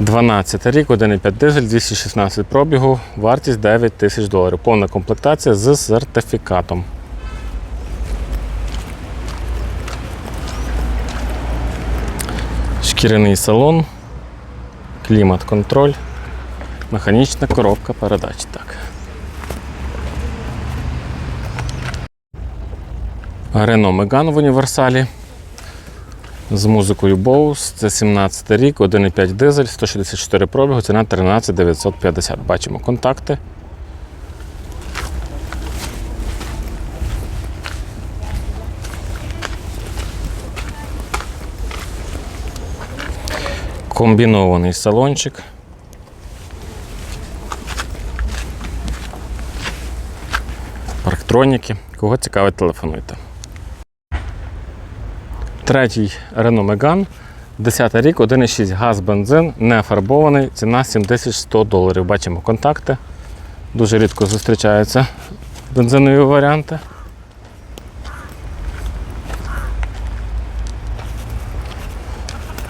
12 рік, 1,5 дизель, 216 пробігу, вартість 9 тисяч доларів. Повна комплектація з сертифікатом. Шкіряний салон, клімат-контроль, механічна коробка передач. Так. Renault Megane в універсалі з музикою Bose. Це 17 рік, 1,5 дизель, 164 пробігу, ціна 13 950. Бачимо контакти. Комбінований салончик. Парктроніки. Кого цікавить, телефонуйте. Третій Renault Megane, 10 рік, 1,6 газ, бензин, не фарбований, ціна 7100 доларів. Бачимо контакти. Дуже рідко зустрічаються бензинові варіанти.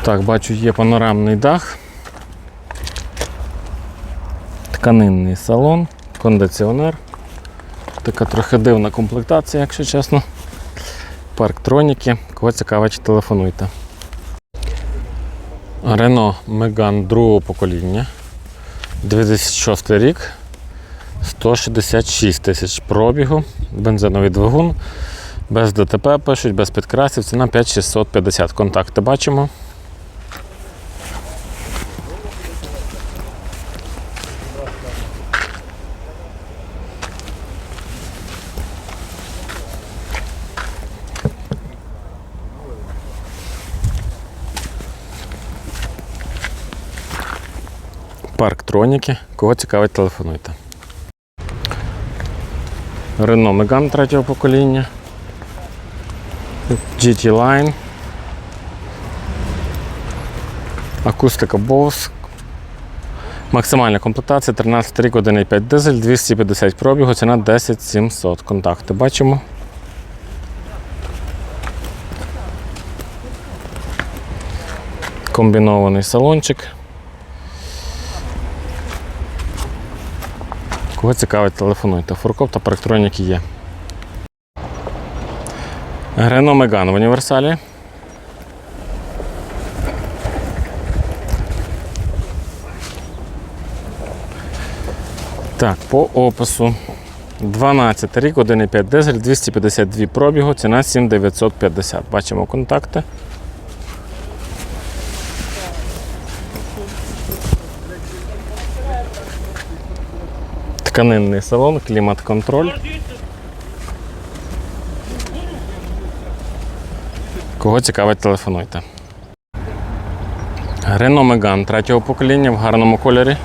Так, бачу, є панорамний дах, тканинний салон, кондиціонер. Така трохи дивна комплектація, якщо чесно. Парктроніки. Кого цікавить, телефонуйте. Рено Меган другого покоління. 2006 рік. 166 тисяч пробігу. Бензиновий двигун. Без ДТП пишуть, без підкрасів. Ціна 5650. Контакти бачимо. Парктроніки. Кого цікавить, телефонуйте. Renault Megane третього покоління. GT Line. Акустика Bose. Максимальна комплектація 13 рік, 1,5 дизель, 250 пробігу, ціна 10 700. Контакти бачимо. Комбінований салончик. Кого цікавить, телефонуйте. Фуркоп та парктроніки є. Renault Megane в універсалі. Так, по опису. 12 рік, 1,5 дизель, 252 пробігу, ціна 7950. Бачимо контакти. Тканинний салон, клімат-контроль. Кого цікавить, телефонуйте. Renault Megane третього покоління в гарному кольорі.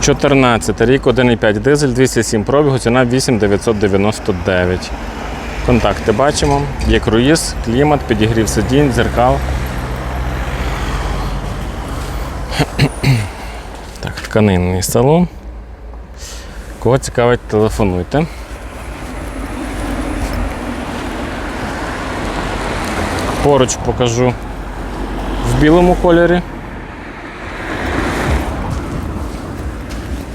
Чотирнадцятий рік, 1,5 дизель, 207 пробігу, ціна 8999. Контакти бачимо. Є круїз, клімат, підігрів сидінь, дзеркал. Так, тканинний салон. Кого цікавить, телефонуйте. Поруч покажу в білому кольорі.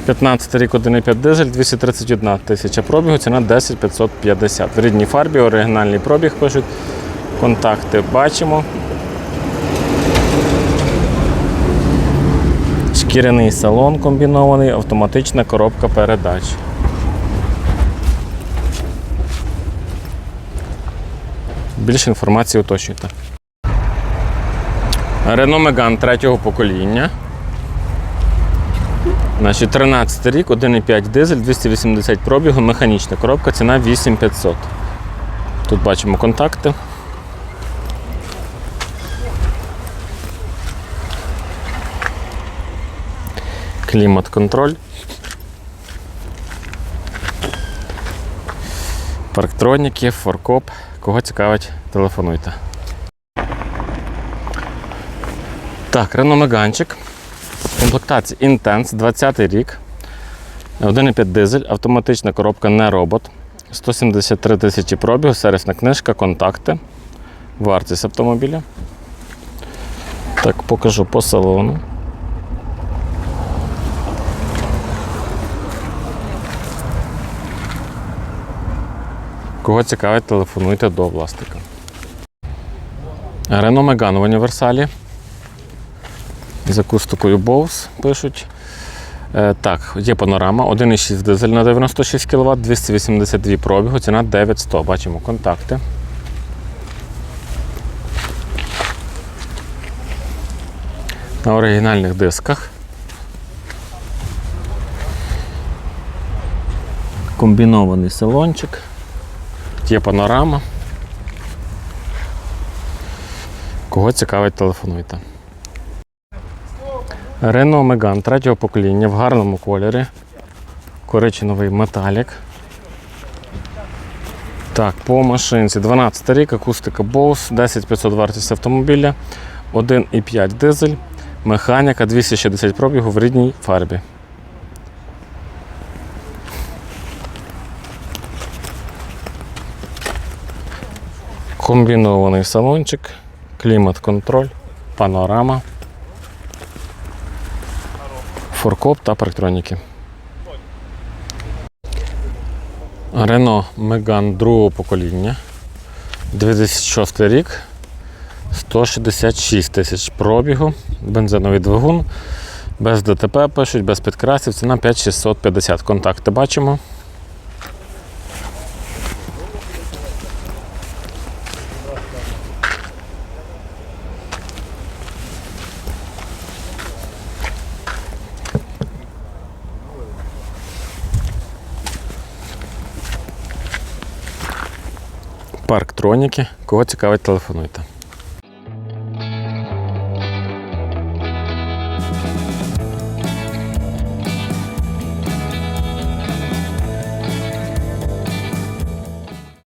15 рік 1,5 дизель, 231 тисяча пробігу, ціна 10 550. В рідній фарбі, оригінальний пробіг пишуть. Контакти бачимо. Шкіряний салон комбінований, автоматична коробка передач. Більше інформації уточнюйте. Renault Megane третього покоління. Значить, 13 рік, 1,5 дизель, 280 пробігу, механічна коробка, ціна 8500. Тут бачимо контакти. Клімат-контроль. Парктроніки, форкоп. Кого цікавить, телефонуйте. Так, Renault Megane. Комплектація Intense, 20 рік. 1,5 дизель, автоматична коробка не робот. 173 тисячі пробігу, сервісна книжка, контакти. Вартість автомобіля. Так, покажу по салону. Кого цікавить, телефонуйте до власника. Renault Megane в універсалі. З акустикою Bose пишуть. Е, так, є панорама, 1,6 дизель на 96 кВт, 282 пробігу, ціна 9100. Бачимо контакти. На оригінальних дисках. Комбінований салончик. Є панорама. Кого цікавить, телефонуйте. Renault Megane третього покоління в гарному кольорі. Коричневий металік. Так, по машинці 12 рік, акустика Bose, 10500 вартість автомобіля, 1,5 дизель, механіка 260 пробігу в рідній фарбі. Комбінований салончик, клімат-контроль, панорама форкоп та парктроніки. Рено Меган другого покоління. 2006 рік. 166 тисяч пробігу. Бензиновий двигун. Без ДТП пишуть, без підкрасів. Ціна 5650. Контакти бачимо. Парктроніки. Кого цікавить, телефонуйте.